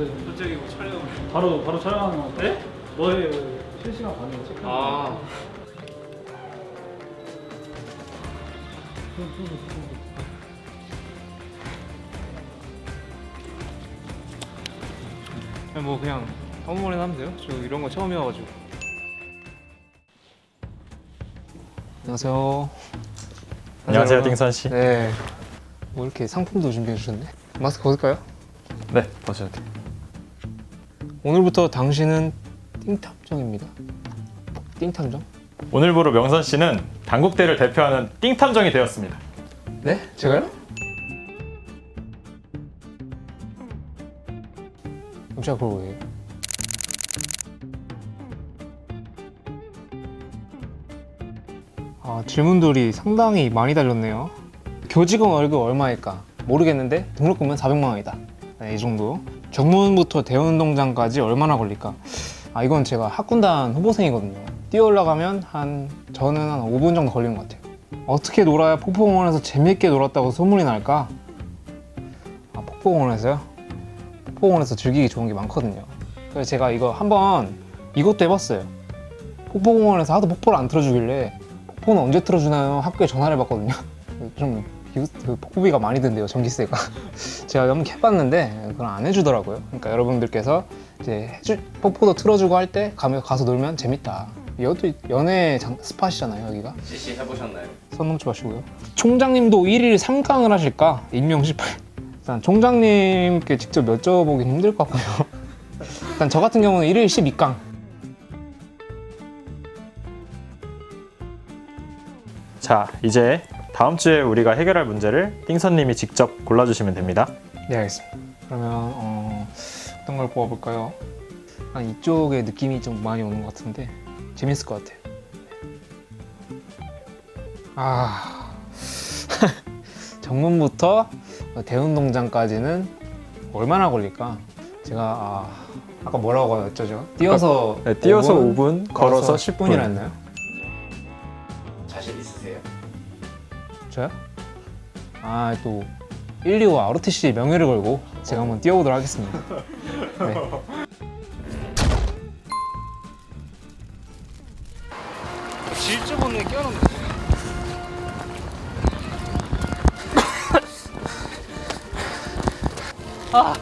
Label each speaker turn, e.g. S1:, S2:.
S1: 네.
S2: 뭐 촬영.
S1: 바로 바로 촬영하는 거.
S2: 네?
S1: 뭐예요? 실시간 반응 체크.
S2: 아.
S3: 그냥 뭐 그냥 아무 말이나 하면 돼요. 저 이런 거 처음이어가지고. 안녕하세요.
S4: 안녕하세요,
S3: 여러분.
S4: 띵선 씨.
S3: 네. 뭐 이렇게 상품도 준비해 주셨네. 마스크 벗을까요?
S4: 네, 보셔도 돼요.
S3: 오늘부터 당신은 띵탐정입니다. 띵탐정?
S4: 오늘부로 명선 씨는 당국대를 대표하는 띵탐정이 되었습니다.
S3: 네? 제가요? 제가 그걸 왜 해요? 아, 질문들이 상당히 많이 달렸네요. 교직원 월급 얼마일까? 모르겠는데 등록금은 400만 원이다. 네, 이 정도. 정문부터 대운동장까지 얼마나 걸릴까? 아, 이건 제가 학군단 후보생이거든요. 뛰어 올라가면 한 저는 한 5분 정도 걸리는 것 같아요. 어떻게 놀아야 폭포공원에서 재밌게 놀았다고 소문이 날까? 아, 폭포공원에서요? 폭포공원에서 즐기기 좋은 게 많거든요. 그래서 제가 이거 한번 이것도 해봤어요. 폭포공원에서 하도 폭포를 안 틀어주길래 폭포는 언제 틀어주나요? 학교에 전화를 해봤거든요. 좀 비- 그 폭포비가 많이 든대요, 전기세가. 제가 한번 해봤는데 그걸 안 해주더라고요. 그러니까 여러분들께서 이제 해주, 폭포도 틀어주고 할때 가면 가서 놀면 재밌다. 이것도 연애 장, 스팟이잖아요, 여기가.
S5: CC 해보셨나요?
S3: 선 넘지 마시고요. 총장님도 1일 3강을 하실까? 익명 18. 일단 총장님께 직접 여쭤보기 힘들 것 같고요. 일단 저 같은 경우는 1일 12강.
S4: 자, 이제 다음 주에 우리가 해결할 문제를 띵선님이 직접 골라주시면 됩니다.
S3: 네, 알겠습니다. 그러면 어, 어떤 걸 뽑아볼까요? 아, 이쪽에 느낌이 좀 많이 오는 것 같은데 재밌을 것 같아요. 아 정문부터 대운동장까지는 얼마나 걸릴까? 제가 아, 아까 뭐라고 했죠, 제가? 뛰어서
S4: 네, 뛰어서 5분, 걸어서
S3: 10분이라
S4: 10분.
S5: 했나요?
S3: 저요? 아, 또 125 ROTC 명예를 걸고 제가 한번 뛰어보도록 하겠습니다. 네.
S2: 질주본에 껴놓는
S3: 아,